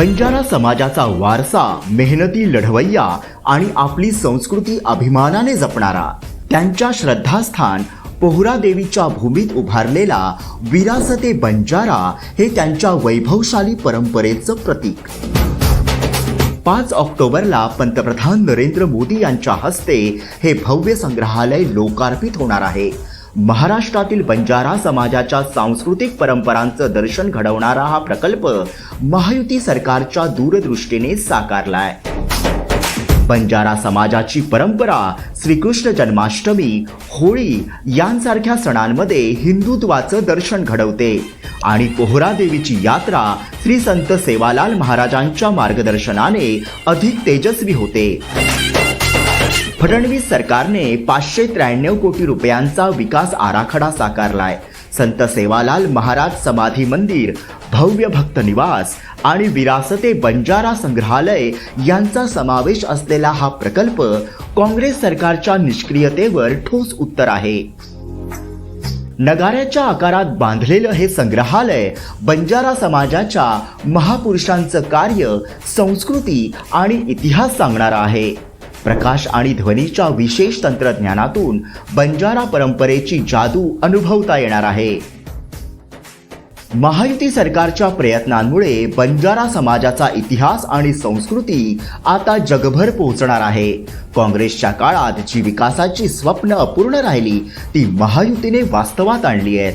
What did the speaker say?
बंजारा समाजाचा वारसा मेहनती लढवय्या आणि आपली संस्कृती अभिमानाने जपणारा त्यांच्या श्रद्धास्थान पोहरा देवीच्या भूमीत उभारलेला विरासते बंजारा हे त्यांच्या वैभवशाली परंपरेचं प्रतीक. पाच ऑक्टोबरला पंतप्रधान नरेंद्र मोदी यांच्या हस्ते हे भव्य संग्रहालय लोकार्पित होणार आहे. महाराष्ट्रातील बंजारा समाजाच्या सांस्कृतिक परंपरांचं दर्शन घडवणारा हा प्रकल्प महायुती सरकारच्या दूरदृष्टीने साकारलाय. बंजारा समाजाची परंपरा श्रीकृष्ण जन्माष्टमी होळी यांसारख्या सणांमध्ये हिंदुत्वाचं दर्शन घडवते आणि पोहरा देवीची यात्रा श्री संत सेवालाल महाराजांच्या मार्गदर्शनाने अधिक तेजस्वी होते. फडणवीस सरकारने पाचशे त्र्याण्णव कोटी रुपयांचा विकास आराखडा साकारलाय. संत सेवालाल महाराज समाधी मंदिर भव्य भक्त निवास आणि विरासते बंजारा संग्रहालय यांचा समावेश असलेला हा प्रकल्प काँग्रेस सरकारच्या निष्क्रियतेवर ठोस उत्तर आहे. नगाऱ्याच्या आकारात बांधलेलं हे संग्रहालय बंजारा समाजाच्या महापुरुषांचं कार्य संस्कृती आणि इतिहास सांगणारं आहे. प्रकाश आणि ध्वनीच्या विशेष तंत्रज्ञानातून बंजारा परंपरेची जादू अनुभवता येणार आहे. महायुती सरकारच्या प्रयत्नांमुळे बंजारा समाजाचा इतिहास आणि संस्कृती आता जगभर पोहोचणार आहे. काँग्रेसच्या काळात जी विकासाची स्वप्न अपूर्ण राहिली ती महायुतीने वास्तवात आणली आहेत.